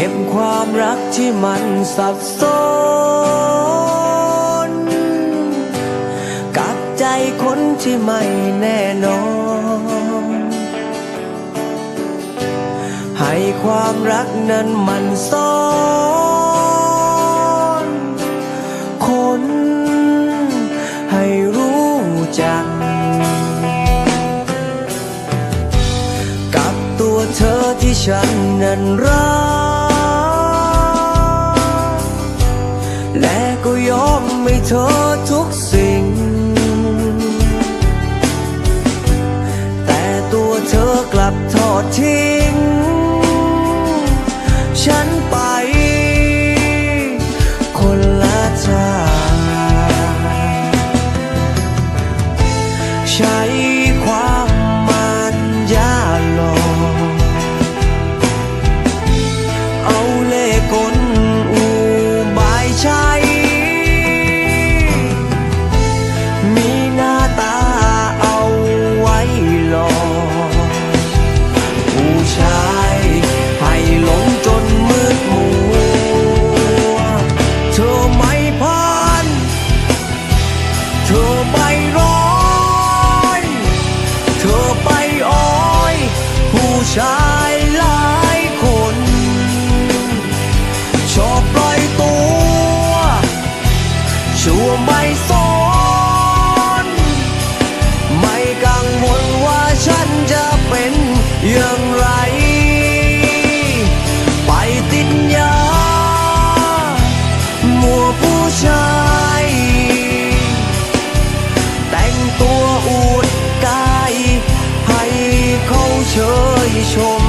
ก็บความรักที่มันสับสนกับใจคนที่ไม่แน่นอน ให้ความรักนั้นมันซ้อนคนให้รู้จัก กับตัวเธอที่ฉันนั้นรัก เธอทุกสิ่ง แต่ตัวเธอกลับทอดทิ้งายหลายคน ชอบปล่อยตัว ชัวไม่สนไม่กังวลว่าฉันจะเป็นอย่างไร ไปติดยา มัวผู้ชาย แต่งตัวอวดกายให้เขาเชิญ 英雄